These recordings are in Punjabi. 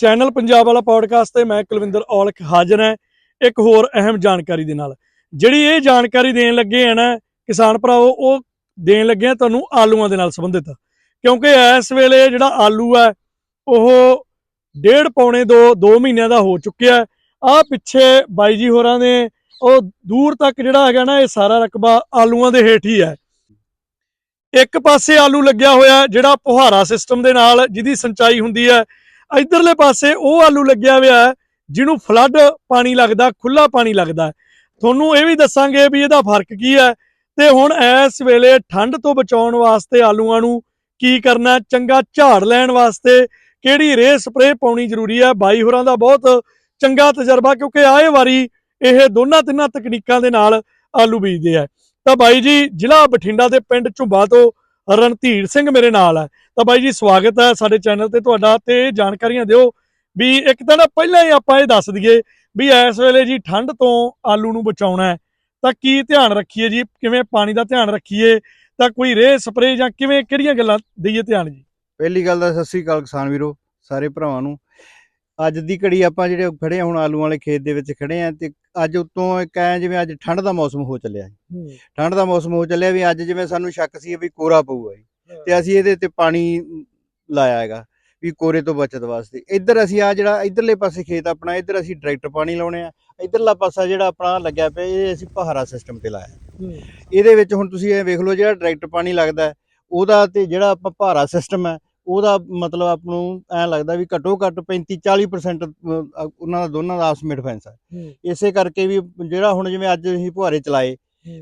ਚੈਨਲ ਪੰਜਾਬ ਵਾਲਾ ਪੌਡਕਾਸਟ ਤੇ ਮੈਂ ਕੁਲਵਿੰਦਰ ਔਲਖ ਹਾਜ਼ਰ ਹਾਂ। ਇੱਕ ਹੋਰ ਅਹਿਮ ਜਾਣਕਾਰੀ ਦੇ ਨਾਲ। ਜਿਹੜੀ ਇਹ ਜਾਣਕਾਰੀ ਦੇਣ ਲੱਗੇ ਆ ਨਾ, ਕਿਸਾਨ ਭਰਾਵੋ, ਉਹ ਦੇਣ ਲੱਗੇ ਆ ਤੁਹਾਨੂੰ ਆਲੂਆਂ ਦੇ ਨਾਲ ਸੰਬੰਧਿਤ। ਕਿਉਂਕਿ ਇਸ ਵੇਲੇ ਜਿਹੜਾ ਆਲੂ ਹੈ ਉਹ ਡੇਢ ਪੌਣੇ 2 2 ਮਹੀਨਿਆਂ ਦਾ ਹੋ ਚੁੱਕਿਆ। ਆ ਪਿੱਛੇ ਬਾਈ ਜੀ ਹੋਰਾਂ ਨੇ, ਉਹ ਦੂਰ ਤੱਕ ਜਿਹੜਾ ਹੈਗਾ ਨਾ, ਇਹ ਸਾਰਾ ਰਕਬਾ ਆਲੂਆਂ ਦੇ ਹੇਠ ਹੀ ਹੈ ਇੱਕ ਪਾਸੇ ਆਲੂ ਲੱਗਿਆ ਹੋਇਆ, ਜਿਹੜਾ ਪੁਹਾਰਾ ਸਿਸਟਮ ਦੇ ਨਾਲ, ਜਿਹਦੀ ਸਿੰਚਾਈ ਹੁੰਦੀ ਹੈ ਇਧਰਲੇ ਪਾਸੇ ਉਹ ਆਲੂ ਲੱਗਿਆ ਹੋਇਆ ਹੈ, ਜਿਹਨੂੰ ਫਲੱਡ ਪਾਣੀ ਲੱਗਦਾ ਖੁੱਲਾ ਪਾਣੀ ਲੱਗਦਾ ਤੁਹਾਨੂੰ ਇਹ ਵੀ ਦੱਸਾਂਗੇ ਵੀ ਇਹਦਾ ਫ਼ਰਕ ਕੀ ਹੈ। ਤੇ ਹੁਣ ਇਸ ਵੇਲੇ ਠੰਡ ਤੋਂ ਬਚਾਉਣ ਵਾਸਤੇ ਆਲੂਆਂ ਨੂੰ ਕੀ ਕਰਨਾ ਚੰਗਾ ਝਾੜ ਲੈਣ ਵਾਸਤੇ ਕਿਹੜੀ ਰੇਹ ਸਪਰੇਅ ਪਾਉਣੀ ਜ਼ਰੂਰੀ ਹੈ? ਬਾਈ ਹੋਰਾਂ ਦਾ ਬਹੁਤ ਚੰਗਾ ਤਜਰਬਾ, ਕਿਉਂਕਿ ਆਏ ਵਾਰੀ ਇਹ ਦੋਨਾਂ ਤਿੰਨਾਂ ਤਕਨੀਕਾਂ ਦੇ ਨਾਲ ਆਲੂ ਬੀਜਦੇ ਆ ਤਾਂ ਬਾਈ ਜੀ, ਜ਼ਿਲ੍ਹਾ ਬਠਿੰਡਾ ਦੇ ਪਿੰਡ ਝੁੰਬਾ ਤੋਂ ਰਣਧੀਰ ਸਿੰਘ ਮੇਰੇ ਨਾਲ ਹੈ। ਤਾਂ ਬਾਈ ਜੀ, ਸਵਾਗਤ ਹੈ ਸਾਡੇ ਚੈਨਲ ਤੇ। ਤੁਹਾਡਾ ਤੇ ਇਹ ਜਾਣਕਾਰੀਆਂ ਦਿਓ ਵੀ ਇੱਕ ਤਾਂ ਨਾ ਪਹਿਲਾਂ ਹੀ ਆਪਾਂ ਇਹ ਦੱਸ ਦਈਏ ਵੀ ਇਸ ਵੇਲੇ ਜੀ ਠੰਡ ਤੋਂ ਆਲੂ ਨੂੰ ਬਚਾਉਣਾ ਹੈ। ਤਾਂ ਕੀ ਧਿਆਨ ਰੱਖੀਏ ਜੀ? ਕਿਵੇਂ ਪਾਣੀ ਦਾ ਧਿਆਨ ਰੱਖੀਏ? ਤਾਂ ਕੋਈ ਰੇਹ ਸਪਰੇਅ ਜਾਂ ਕਿਵੇਂ, ਕਿਹੜੀਆਂ ਗੱਲਾਂ ਦਈਏ ਧਿਆਨ ਜੀ? ਪਹਿਲੀ ਗੱਲ ਤਾਂ ਸਤਿ ਸ੍ਰੀ ਅਕਾਲ ਕਿਸਾਨ ਵੀਰੋ, ਸਾਰੇ ਭਰਾਵਾਂ ਨੂੰ। ਅੱਜ ਦੀ ਘੜੀ ਆਪਾਂ ਜਿਹੜੇ ਖੜੇ ਹੁਣ ਆਲੂਆਂ ਵਾਲੇ ਖੇਤ ਦੇ ਵਿੱਚ ਖੜੇ ਆ ਤੇ ਅੱਜ ਉਤੋਂ ਇੱਕ ਐ ਜਿਵੇਂ ਅੱਜ ਠੰਡ ਦਾ ਮੌਸਮ ਹੋ ਚੱਲਿਆ ਹੈ। ਠੰਡ ਦਾ ਮੌਸਮ ਹੋ ਚੱਲਿਆ ਵੀ ਅੱਜ ਜਿਵੇਂ ਸਾਨੂੰ ਸ਼ੱਕ ਸੀ ਵੀ ਕੋਰਾ ਪਊਗਾ ਤੇ ਅਸੀਂ ਇਹਦੇ ਤੇ ਪਾਣੀ ਲਾਇਆ ਹੈਗਾ ਵੀ ਕੋਰੇ ਤੋਂ ਬਚਤ ਵਾਸਤੇ। ਇੱਧਰ ਅਸੀਂ ਆ ਜਿਹੜਾ ਇੱਧਰਲੇ ਪਾਸੇ ਖੇਤ ਆਪਣਾ ਇੱਧਰ ਅਸੀਂ ਡਾਇਰੈਕਟ ਪਾਣੀ ਲਾਉਣੇ ਆ। ਇੱਧਰਲਾ ਪਾਸਾ ਜਿਹੜਾ ਆਪਣਾ ਲੱਗਿਆ ਪਿਆ ਇਹ ਅਸੀਂ ਪਹਾਰਾ ਸਿਸਟਮ ਤੇ ਲਾਇਆ। ਇਹਦੇ ਵਿੱਚ ਹੁਣ ਤੁਸੀਂ ਇਹ ਵੇਖ ਲਓ ਜਿਹੜਾ ਡਾਇਰੈਕਟ ਪਾਣੀ ਲੱਗਦਾ ਉਹਦਾ ਤੇ ਜਿਹੜਾ ਆਪਾਂ ਭਾਰਾ ਸਿਸਟਮ ਹੈ ਉਹਦਾ ਮਤਲਬ ਆਪ ਨੂੰ ਐ ਲੱਗਦਾ ਵੀ ਘੱਟੋ ਘੱਟ 35 40% ਅ, ਉਹਨਾਂ ਦਾ ਦੋਨਾਂ ਦਾ ਆਪਸ ਵਿੱਚ ਡਿਫਰੈਂਸ ਹੈ। ਇਸੇ ਕਰਕੇ ਵੀ ਜਿਹੜਾ ਹੁਣ ਜਿਵੇਂ ਅੱਜ ਅਸੀਂ ਫੁਹਾਰੇ ਚਲਾਏ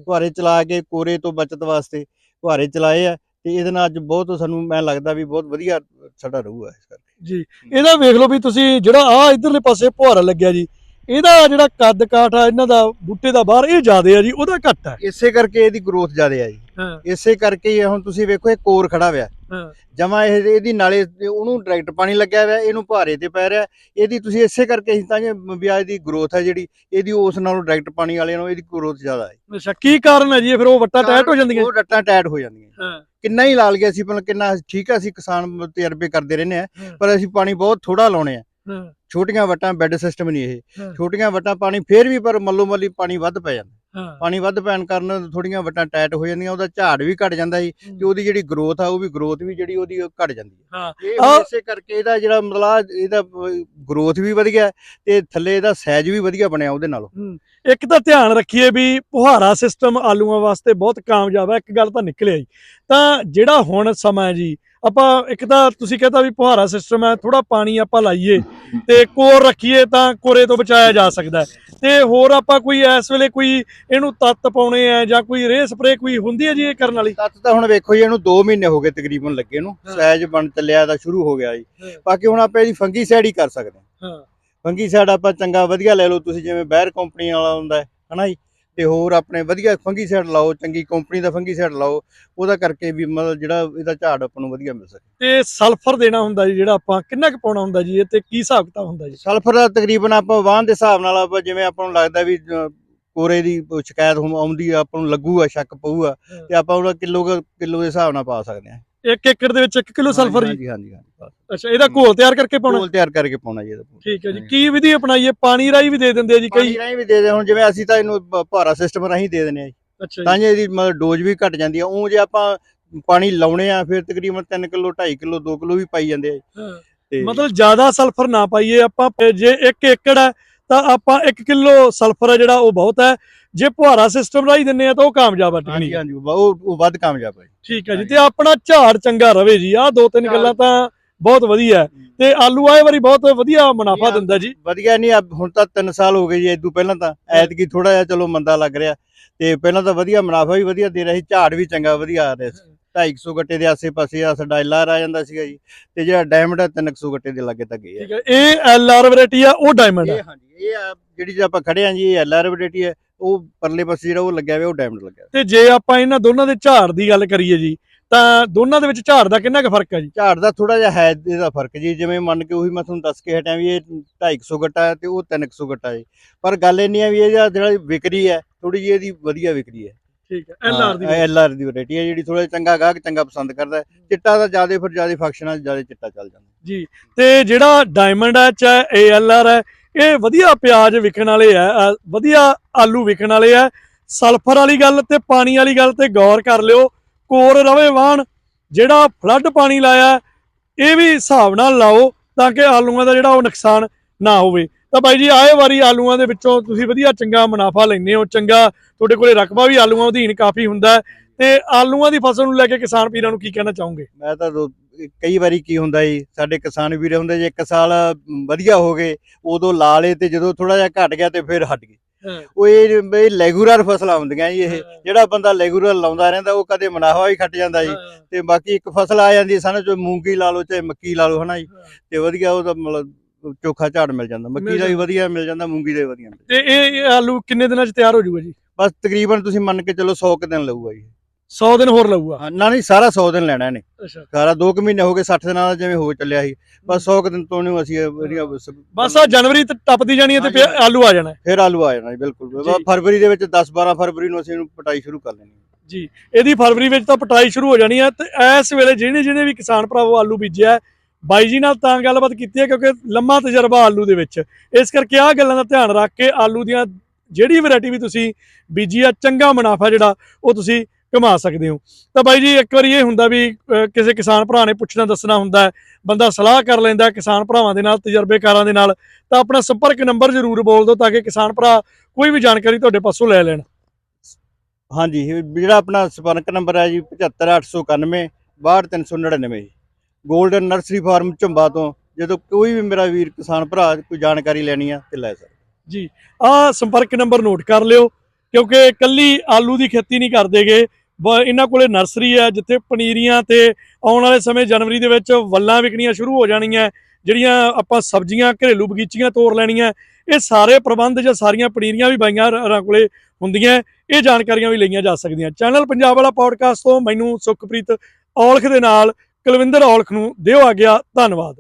ਫੁਹਾਰੇ ਚਲਾ ਕੇ ਕੋਰੇ ਤੋਂ ਬਚਤ ਵਾਸਤੇ ਫੁਹਾਰੇ ਚਲਾਏ ਆ ਤੇ ਇਹਦੇ ਨਾਲ ਅੱਜ ਬਹੁਤ ਸਾਨੂੰ ਮੈਂ ਲੱਗਦਾ ਵੀ ਬਹੁਤ ਵਧੀਆ ਸਾਡਾ ਰਹੂਗਾ ਇਸ ਕਰਕੇ। ਜੀ ਇਹਦਾ ਵੇਖ ਲਓ ਵੀ ਤੁਸੀਂ ਜਿਹੜਾ ਆ ਇਧਰਲੇ ਪਾਸੇ ਫੁਹਾਰਾ ਲੱਗਿਆ ਜੀ ਇਹਦਾ ਜਿਹੜਾ ਕੱਦ ਕਾਠ ਆ ਇਹਨਾਂ ਦਾ ਬੂਟੇ ਦਾ ਬਾਹਰ ਇਹ ਜ਼ਿਆਦੇ ਆ ਜੀ ਉਹਦਾ ਘੱਟ ਹੈ ਇਸੇ ਕਰਕੇ ਇਹਦੀ ਗਰੋਥ ਜ਼ਿਆਦਾ ਹੈ ਜੀ। ਇਸੇ ਕਰਕੇ ਹੁਣ ਤੁਸੀਂ ਵੇਖੋ ਇਹ ਕੋਰ ਖੜਾ ਹੋਇਆ। ਜਮਾ ਇਹ ਇਹਦੀ ਨਾਲੇ ਉਹਨੂੰ ਡਾਇਰੈਕਟ ਪਾਣੀ ਲੱਗਿਆ ਹੋਇਆ ਇਹਨੂੰ ਭਾਰੇ ਤੇ ਪੈ ਰਿਹਾ। ਇਹਦੀ ਤੁਸੀਂ ਇਸੇ ਕਰਕੇ ਅਸੀਂ ਤਾਂ ਜੇ ਵੀ ਆਹ ਇਹਦੀ ਗਰੋਥ ਹੈ ਜਿਹੜੀ ਇਹਦੀ ਉਸ ਨਾਲੋਂ ਡਾਇਰੈਕਟ ਪਾਣੀ ਵਾਲੇ ਨਾਲੋਂ ਇਹਦੀ ਗਰੋਥ ਜ਼ਿਆਦਾ ਹੈ। ਅੱਛਾ ਕੀ ਕਾਰਨ ਹੈ ਜੀ? ਫਿਰ ਉਹ ਵੱਟਾਂ ਟਾਈਟ ਹੋ ਜਾਂਦੀਆਂ? ਉਹ ਰੱਟਾਂ ਟਾਈਟ ਹੋ ਜਾਂਦੀਆਂ। ਹਾਂ। ਕਿੰਨਾ ਹੀ ਲਾਲ ਗਿਆ ਸੀ ਪਹਿਲਾਂ ਕਿੰਨਾ ਠੀਕ ਆ ਅਸੀਂ ਕਿਸਾਨ ਤਜਰਬੇ ਕਰਦੇ ਰਹਿੰਦੇ ਆ। ਪਰ ਅਸੀਂ ਪਾਣੀ ਬਹੁਤ ਥੋੜਾ ਲਾਉਣੇ ਆ। ਛੋਟੀਆਂ ਵਟਾਂ ਬੈੱਡ ਸਿਸਟਮ ਨਹੀਂ ਇਹ। ਛੋਟੀਆਂ ਵਟਾਂ ਪਾਣੀ ਫੇਰ ਵੀ ਪਰ ਮੱਲੋ ਮੱਲੀ ਪਾਣੀ ਵੱਧ ਪੈ ਜਾਂਦਾ। ਪਾਣੀ ਵੱਧ ਪੈਣ ਕਾਰਨ ਥੋੜੀਆਂ ਵਟਾਂ ਟਾਈਟ ਹੋ ਜਾਂਦੀਆਂ ਉਹਦਾ ਝਾੜ ਵੀ ਘਟ ਜਾਂਦਾ ਜੀ ਤੇ ਉਹਦੀ ਜਿਹੜੀ ਗਰੋਥ ਆ ਉਹ ਵੀ ਗਰੋਥ ਵੀ ਜਿਹੜੀ ਉਹਦੀ ਉਹ ਘਟ ਜਾਂਦੀ ਹੈ ਹਾਂ। ਇਹ ਇਸੇ ਕਰਕੇ ਇਹਦਾ ਜਿਹੜਾ ਮਤਲਬ ਇਹਦਾ ਗਰੋਥ ਵੀ ਵਧੀਆ ਤੇ ਥੱਲੇ ਇਹਦਾ ਸਾਈਜ਼ ਵੀ ਵਧੀਆ ਬਣਿਆ ਉਹਦੇ ਨਾਲੋਂ। ਇੱਕ ਤਾਂ ਧਿਆਨ ਰੱਖੀਏ ਵੀ ਪੁਹਾਰਾ ਸਿਸਟਮ ਆਲੂਆਂ ਵਾਸਤੇ ਬਹੁਤ ਕਾਮਯਾਬ ਹੈ। ਇੱਕ ਗੱਲ ਤਾਂ ਨਿਕਲਿਆ ਜੀ ਤਾਂ ਜਿਹੜਾ ਹੁਣ ਸਮਾਂ ਜੀ ਆਪਾਂ ਇੱਕ ਤਾਂ ਤੁਸੀਂ ਕਹਿੰਦਾ ਵੀ ਪੁਹਾਰਾ ਸਿਸਟਮ ਹੈ ਥੋੜਾ ਪਾਣੀ ਆਪਾਂ ਲਾਈਏ ਤੇ ਕੋਰ ਰੱਖੀਏ ਤਾਂ ਕੋਰੇ ਤੋਂ ਬਚਾਇਆ ਜਾ ਸਕਦਾ ਤੇ ਹੋਰ ਆਪਾਂ ਕੋਈ ਇਸ ਵੇਲੇ ਕੋਈ ਇਹਨੂੰ ਤੱਤ ਪਾਉਣੇ ਆ ਜਾਂ ਕੋਈ ਰੇਹ ਸਪਰੇ ਕੋਈ ਹੁੰਦੀ ਹੈ ਜੀ ਇਹ ਕਰਨ ਵਾਲੀ? ਤੱਤ ਤਾਂ ਹੁਣ ਵੇਖੋ ਜੀ ਇਹਨੂੰ 2 ਮਹੀਨੇ ਹੋ ਗਏ ਤਕਰੀਬਨ ਲੱਗੇ ਨੂੰ। ਹਾਂ। ਸਾਈਜ਼ ਬਣ ਚੱਲਿਆ ਦਾ ਸ਼ੁਰੂ ਹੋ ਗਿਆ ਜੀ। ਬਾਕੀ ਹੁਣ ਆਪਾਂ ਇਹਦੀ ਫੰਗੀ ਸਾਈਡ ਹੀ ਕਰ ਸਕਦੇ ਹਾਂ। ਹਾਂ। ਫੰਗੀ ਸਾਈਡ ਆਪਾਂ ਚੰਗਾ ਵਧੀਆ ਲੈ ਲਓ ਤੁਸੀਂ ਜਿਵੇਂ ਬੈਰ ਕੰਪਨੀ ਵਾਲਾ ਹੁੰਦਾ ਹੈ ਹਨਾ ਜੀ? ਤੇ ਹੋਰ ਆਪਣੇ ਵਧੀਆ ਫੰਗੀਸਾਈਡ ਲਾਓ ਚੰਗੀ ਕੰਪਨੀ ਦਾ ਫੰਗੀਸਾਈਡ ਲਾਓ ਉਹਦਾ ਕਰਕੇ ਵੀ ਮਤਲਬ ਜਿਹੜਾ ਇਹਦਾ ਝਾੜ ਆਪਾਂ ਨੂੰ ਵਧੀਆ ਮਿਲ ਸਕੇ। ਤੇ ਸਲਫਰ ਦੇਣਾ ਹੁੰਦਾ ਜੀ ਜਿਹੜਾ ਆਪਾਂ ਕਿੰਨਾ ਕੁ ਪਾਉਣਾ ਹੁੰਦਾ ਜੀ ਇਹ ਤੇ ਕੀ ਹਿਸਾਬ ਕਿਤਾਬ ਹੁੰਦਾ ਜੀ? ਸਲਫਰ ਦਾ ਤਕਰੀਬਨ ਆਪਾਂ ਵਾਹਨ ਦੇ ਹਿਸਾਬ ਨਾਲ ਆਪਾਂ ਜਿਵੇਂ ਆਪਾਂ ਨੂੰ ਲੱਗਦਾ ਵੀ ਕੋਰੇ ਦੀ ਸ਼ਿਕਾਇਤ ਆਉਂਦੀ ਆ ਆਪਾਂ ਨੂੰ ਲੱਗੂਗਾ ਸ਼ੱਕ ਪਊਗਾ ਤੇ ਆਪਾਂ ਉਹਦਾ ਕਿਲੋ ਕਿਲੋ ਦੇ ਹਿਸਾਬ ਨਾਲ ਪਾ ਸਕਦੇ ਆ 1 ਏਕੜ ਦੇ ਵਿੱਚ 1 ਕਿਲੋ ਸਲਫਰ ਜੀ? ਹਾਂਜੀ ਹਾਂਜੀ ਹਾਂਜੀ ਬਸ। ਅੱਛਾ ਇਹਦਾ ਘੋਲ ਤਿਆਰ ਕਰਕੇ ਪਾਉਣਾ? ਘੋਲ ਤਿਆਰ ਕਰਕੇ ਪਾਉਣਾ ਜੀ ਇਹਦਾ ਠੀਕ ਹੈ ਜੀ। ਕੀ ਵਿਧੀ ਅਪਣਾਈਏ ਪਾਣੀ ਰਾਈ ਵੀ ਦੇ ਦਿੰਦੇ ਆ ਜੀ ਕਈ? ਪਾਣੀ ਰਾਹੀਂ ਵੀ ਦੇ ਦੇ ਹੁਣ ਜਿਵੇਂ ਅਸੀਂ ਤਾਂ ਇਹਨੂੰ ਭਾਰਾ ਸਿਸਟਮ ਰਾਹੀਂ ਦੇ ਦਿੰਦੇ ਆ ਜੀ। ਤਾਂ ਜੀ ਇਹਦੀ ਮਤਲਬ ਡੋਜ਼ ਵੀ ਘਟ ਜਾਂਦੀ ਆ। ਉਹ ਜੇ ਆਪਾਂ ਪਾਣੀ ਲਾਉਣੇ ਆ ਫਿਰ ਤਕਰੀਬਨ 3 ਕਿਲੋ 2.5 ਕਿਲੋ 2 ਕਿਲੋ ਵੀ ਪਾਈ ਜਾਂਦੇ ਆ ਜੀ। ਮਤਲਬ ਜ਼ਿਆਦਾ ਸਲਫਰ ਨਾ ਪਾਈਏ ਆਪਾਂ। ਜੇ 1 ਏਕੜ ਹੈ ਤਾਂ ਆਪਾਂ 1 ਕਿਲੋ ਸਲਫਰ ਹੈ ਜਿਹੜਾ ਉਹ ਬਹੁਤ ਹੈ। ਜੇ ਫੁਹਾਰਾ ਸਿਸਟਮ ਰਾਈ ਦਿੰਨੇ ਆ ਤਾਂ ਉਹ ਕਾਮਯਾਬ ਹੈ ਹਾਂਜੀ ਹਾਂਜੀ ਉਹ ਉਹ ਵੱਧ ਕਾਮਯਾਬ ਹੈ। ਠੀਕ ਹੈ ਜੀ ਤੇ ਆਪਣਾ ਝਾੜ ਚੰਗਾ ਰਵੇ ਜੀ। ਆਹ ਦੋ ਤਿੰਨ ਗੱਲਾਂ ਤਾਂ ਬਹੁਤ ਵਧੀਆ। ਹੈ ਤੇ ਆਲੂ ਆਏ ਵਾਰੀ ਬਹੁਤ ਵਧੀਆ ਮੁਨਾਫਾ ਦਿੰਦਾ ਜੀ। ਵਧੀਆ ਨਹੀਂ ਆ ਹੁਣ ਤਾਂ 3 ਸਾਲ ਹੋ ਗਏ ਜੀ ਇਦੋਂ ਪਹਿਲਾਂ ਤਾਂ। ਐਤਕੀ ਥੋੜਾ ਜਿਹਾ ਚਲੋ ਮੰਦਾ ਲੱਗ ਰਿਹਾ। ਤੇ ਪਹਿਲਾਂ ਤਾਂ ਵਧੀਆ ਮੁਨਾਫਾ ਵੀ ਵਧੀਆ ਦੇ ਰਿਹਾ ਸੀ ਝਾੜ ਵੀ ਚੰਗਾ ਵਧੀਆ ਆ ਰਿਹਾ ਸੀ। 250 ਗੱਟੇ ਦੇ ਆਸੇ-ਪਾਸੇ ਆ ਸਾਡਾ ਐਲਆਰ ਆ ਜਾਂਦਾ ਸੀਗਾ ਜੀ। ਤੇ ਜਿਹੜਾ ਡਾਇਮੰਡ ਆ 300 ਗੱਟੇ ਦੇ ਲਾਗੇ ਤੱਕ ਗਏ ਆ। ਠੀਕ ਹੈ ਇਹ ਐਲ ਆਰ ਵੈਰਾਈਟੀ ਆ ਉਹ ਡਾਇਮੰਡ ਹੈ ਇਹ ਹਾਂਜੀ। ਇਹ ਆ ਜਿਹੜੀ ਜੇ ਆਪਾਂ ਖੜੇ ਆ ਜੀ ਇਹ ਐਲਆਰ ਵੈਰਾਈਟੀ ਹੈ ਉਹ ਪਰਲੇ ਪਾਸੇ ਜਿਹੜਾ ਉਹ ਲੱਗਿਆ ਹੋਇਆ ਉਹ ਡਾਇਮੰਡ ਲੱਗਿਆ ਹੋਇਆ। ਤੇ ਜੇ ਆਪਾਂ ਇਹਨਾਂ ਦੋਨਾਂ ਦੇ ਝਾੜ ਦੀ ਗੱਲ ਕਰੀਏ ਜੀ ਤਾਂ ਦੋਨਾਂ ਦੇ ਵਿੱਚ ਝਾੜ ਦਾ ਕਿੰਨਾ ਕੁ ਫ਼ਰਕ ਹੈ ਜੀ? ਝਾੜ ਦਾ ਥੋੜਾ ਜਿਹਾ ਹੈ ਇਹਦਾ ਫ਼ਰਕ ਜੀ ਜਿਵੇਂ ਮੰਨ ਕੇ ਉਹੀ ਮੈਂ ਤੁਹਾਨੂੰ ਦੱਸ ਕੇ ਹਟਿਆ ਵੀ ਇਹ 250 ਗੱਟਾ ਹੈ ਤੇ ਉਹ 300 ਗੱਟਾ ਹੈ ਪਰ ਗੱਲ ਇਹ ਨਹੀਂ ਹੈ ਵੀ ਇਹ ਜਿਹੜਾ ਵਿਕਰੀ ਹੈ ਥੋੜੀ ਜਿਹੀ ਇਹਦੀ ਵਧੀਆ ਵਿਕਰੀ ਹੈ। ਠੀਕ ਹੈ ਐਲ ਆਰ ਦੀ ਐਲ ਆਰ ਦੀ ਵੈਰਾਈਟੀ ਹੈ ਜਿਹੜੀ ਥੋੜਾ ਚੰਗਾ ਗਾਹਕ ਚੰਗਾ ਪਸੰਦ ਕਰਦਾ ਹੈ। ਚਿੱਟਾ ਤਾਂ ਜ਼ਿਆਦਾ ਫਿਰ ਜ਼ਿਆਦਾ ਫੰਕਸ਼ਨਾਂ ਜ਼ਿਆਦਾ ਚਿੱਟਾ ਚੱਲ ਜਾਂਦਾ। ਜੀ ਤੇ ਜਿਹੜਾ ਡਾਇਮੰਡ ਹੈ ਚਾਹੇ ਏ ਐਲ ਆਰ ਹੈ ਇਹ ਵਧੀਆ ਪਿਆਜ਼ ਵਿਕਣ ਵਾਲੇ ਆ ਵਧੀਆ ਆਲੂ ਵਿਕਣ ਵਾਲੇ ਆ। ਸਲਫਰ ਵਾਲੀ ਗੱਲ ਤੇ ਪਾਣੀ ਵਾਲੀ ਗੱਲ ਤੇ ਗੌਰ ਕਰ ਲਿਓ। ਕੋਰ ਰਵੇ ਵਾਹਣ ਜਿਹੜਾ ਫਲੱਡ ਪਾਣੀ ਲਾਇਆ, ਇਹ ਵੀ ਹਿਸਾਬ ਨਾਲ ਲਾਓ ਤਾਂ ਕਿ ਆਲੂਆਂ ਦਾ ਜਿਹੜਾ ਉਹ ਨੁਕਸਾਨ ਨਾ ਹੋਵੇ। ਤਾਂ ਬਾਈ ਜੀ, ਆਏ ਵਾਰੀ ਆਲੂਆਂ ਦੇ ਵਿੱਚੋਂ ਤੁਸੀਂ ਵਧੀਆ ਚੰਗਾ ਮੁਨਾਫਾ ਲੈਂਦੇ ਹੋ। ਚੰਗਾ, ਤੁਹਾਡੇ ਕੋਲੇ ਰਕਬਾ ਵੀ ਆਲੂਆਂ ਅਧੀਨ ਕਾਫੀ ਹੁੰਦਾ ਹੈ। ਤੇ ਆਲੂਆਂ ਦੀ ਫਸਲ ਨੂੰ ਲੈ ਕੇ ਕਿਸਾਨ ਪੀਰਾਂ ਨੂੰ ਕੀ ਕਹਿਣਾ ਚਾਹੋਗੇ? ਮੈਂ ਤਾਂ ਕਈ ਵਾਰੀ ਕੀ ਹੁੰਦਾ ਜੀ ਸਾਡੇ ਕਿਸਾਨ ਵੀਰੇ ਹੁੰਦੇ ਜੇ ਇੱਕ ਸਾਲ ਵਧੀਆ ਹੋ ਗਏ ਉਦੋਂ ਲਾ ਲਏ ਤੇ ਜਦੋਂ ਥੋੜਾ ਜਿਹਾ ਘਟ ਗਿਆ ਤੇ ਫਿਰ ਹਟ ਗਏ। ਉਹ ਇਹ ਇਹ ਲੈਗੂਲਰ ਫਸਲਾਂ ਹੁੰਦੀਆਂ ਜੀ ਇਹ ਜਿਹੜਾ ਬੰਦਾ ਲੈਗੂਲਰ ਲਾਉਂਦਾ ਰਹਿੰਦਾ ਉਹ ਕਦੇ ਮੁਨਾਫਾ ਵੀ ਖੱਟ ਜਾਂਦਾ ਜੀ। ਤੇ ਬਾਕੀ ਇੱਕ ਫਸਲ ਆ ਜਾਂਦੀ ਸਾਨੂੰ ਜੋ ਮੂੰਗੀ ਲਾ ਲਓ ਚਾਹੇ ਮੱਕੀ ਲਾ ਲਓ ਹਨਾ ਜੀ। ਤੇ ਵਧੀਆ ਉਹਦਾ ਮਤਲਬ ਚੋਖਾ ਝਾੜ ਮਿਲ ਜਾਂਦਾ ਮੱਕੀ ਦਾ ਵੀ। ਵਧੀਆ ਮਿਲ ਜਾਂਦਾ ਮੂੰਗੀ ਦਾ ਵੀ ਵਧੀਆ ਮਿਲ ਜਾਂਦਾ। ਤੇ ਇਹ ਇਹ ਆਲੂ ਕਿੰਨੇ ਦਿਨਾਂ 'ਚ ਤਿਆਰ ਹੋ ਜਾਊਗਾ ਜੀ? ਬਸ ਤਕਰੀਬਨ ਤੁਸੀਂ ਮੰਨ ਕੇ ਚੱਲੋ 100 ਕੁ ਦਿਨ ਲਊਗਾ ਜੀ। 100 ਦਿਨ ਹੋਰ ਲਊਗਾ ਹਾਂ, ਨਾ ਨਹੀਂ ਸਾਰਾ 100 ਦਿਨ ਲੈਣਾ ਇਹਨੇ ਅੱਛਾ ਸਾਰਾ 2 ਕੁ ਮਹੀਨੇ ਹੋ ਗਏ 60 ਦਿਨਾਂ ਦਾ ਜਿਵੇਂ ਹੋ ਚੱਲਿਆ ਸੀ ਬਸ 100 ਕੁ ਦਿਨ ਤੋਂ ਨੂੰ ਅਸੀਂ ਇਹ ਵਧੀਆ ਸ- ਬਸ ਆ ਜਨਵਰੀ ਤੇ ਟੱਪਦੀ ਜਾਣੀ ਹੈ ਤੇ ਫਿਰ ਹਾਂਜੀ। ਆਲੂ ਆ ਜਾਣਾ ਹੈ। ਫਿਰ ਆਲੂ ਆ ਜਾਣਾ ਜੀ ਬਿਲਕੁਲ ਜੀ। ਬਸ ਫਰਵਰੀ ਦੇ ਵਿੱਚ 10 12 ਫਰਵਰੀ ਨੂੰ ਅਸੀਂ ਇਹਨੂੰ ਪਟਾਈ ਸ਼ੁਰੂ ਕਰ ਲੈਣੀ ਹੈ। ਜੀ ਇਹਦੀ ਫਰਵਰੀ ਵਿੱਚ ਤਾਂ ਪਟਾਈ ਸ਼ੁਰੂ ਹੋ ਜਾਣੀ ਹੈ ਤੇ ਇਸ ਵੇਲੇ ਜਿਹੜੇ ਜਿਹੜੇ ਵੀ ਕਿਸਾਨ ਭਰਾਵੋ ਆਲੂ ਬੀਜਿਆ ਹੈ, ਬਾਈ ਜੀ ਨਾਲ ਤਾਂ ਗੱਲਬਾਤ ਕੀਤੀ ਹੈ ਕਿਉਂਕਿ ਲੰਮਾ ਤਜਰਬਾ ਆਲੂ ਦੇ ਵਿੱਚ ਇਸ ਕਰਕੇ ਆਹ ਗੱਲਾਂ ਦਾ ਧਿਆਨ ਰੱਖ ਕੇ ਆਲੂ ਦੀਆਂ ਜਿਹੜੀ ਵੈਰਾਈਟੀ ਵੀ ਤੁਸੀਂ ਬੀਜੀ ਆ ਚੰਗਾ ਮੁਨਾਫਾ ਜਿਹੜਾ ਉਹ ਤੁਸੀਂ ਕਮਾ ਸਕਦੇ ਹੋ। ਤਾਂ ਬਾਈ ਜੀ ਇੱਕ ਵਾਰੀ ਇਹ ਹੁੰਦਾ ਵੀ ਕਿਸੇ ਕਿਸਾਨ ਭਰਾ ਨੇ ਪੁੱਛਣਾ ਦੱਸਣਾ ਹੁੰਦਾ ਹੈ ਬੰਦਾ ਸਲਾਹ ਕਰ ਲੈਂਦਾ ਕਿਸਾਨ ਭਰਾਵਾਂ ਦੇ ਨਾਲ ਤਜਰਬੇਕਾਰਾਂ ਦੇ ਨਾਲ ਤਾਂ ਆਪਣਾ ਸੰਪਰਕ ਨੰਬਰ ਜ਼ਰੂਰ ਬੋਲ ਦਿਓ ਤਾਂ ਕਿ ਕਿਸਾਨ ਭਰਾ ਕੋਈ ਵੀ ਜਾਣਕਾਰੀ ਤੁਹਾਡੇ ਪਾਸੋਂ ਲੈ ਲੈਣ। ਹਾਂਜੀ ਜਿਹੜਾ ਆਪਣਾ ਸੰਪਰਕ ਨੰਬਰ ਹੈ ਜੀ 75891 62399 골ਡਨ ਨਰਸਰੀ ਫਾਰਮ ਝੰਬਾ ਤੋਂ ਜਦੋਂ ਕੋਈ ਵੀ ਮੇਰਾ ਵੀਰ ਕਿਸਾਨ ਭਰਾ ਕੋਈ ਜਾਣਕਾਰੀ ਲੈਣੀ ਆ ਤੇ ਲੈ ਸਕਦਾ। ਜੀ ਆਹ ਸੰਪਰਕ ਨੰਬਰ ਨੋਟ ਕਰ ਲਿਓ ਕਿਉਂਕਿ ਕੱਲੀ ਆਲੂ ਦੀ ਖੇਤੀ ਨਹੀਂ ਕਰਦੇਗੇ ਇਹਨਾਂ ਕੋਲੇ ਨਰਸਰੀ ਹੈ, ਜਿੱਥੇ ਪਨੀਰੀਆਂ ਤੇ ਆਉਣ ਵਾਲੇ ਸਮੇਂ ਜਨਵਰੀ ਦੇ ਵਿੱਚ ਵੱਲਾਂ ਵਿਕਣੀਆਂ ਸ਼ੁਰੂ ਹੋ ਜਾਣੀਆਂ ਜਿਹੜੀਆਂ ਆਪਾਂ ਸਬਜ਼ੀਆਂ ਘਰੇਲੂ ਬਗੀਚੀਆਂ ਤੋੜ ਲੈਣੀਆਂ ਇਹ ਸਾਰੇ ਪ੍ਰਬੰਧ ਜਾਂ ਸਾਰੀਆਂ ਪਨੀਰੀਆਂ ਵੀ ਬਾਈਆਂ ਰਾਂ ਕੋਲੇ ਹੁੰਦੀਆਂ ਇਹ ਜਾਣਕਾਰੀਆਂ ਵੀ ਲਈਆਂ ਜਾ ਸਕਦੀਆਂ। ਚੈਨਲ ਪੰਜਾਬ ਵਾਲਾ ਪੌਡਕਾਸਟ ਤੋਂ ਮੈਨੂੰ ਸੁਖਪ੍ਰੀਤ ਔਲਖ ਦੇ ਨਾਲ ਕੁਲਵਿੰਦਰ ਔਲਖ ਨੂੰ ਦਿਓ ਆ ਗਿਆ ਧੰਨਵਾਦ।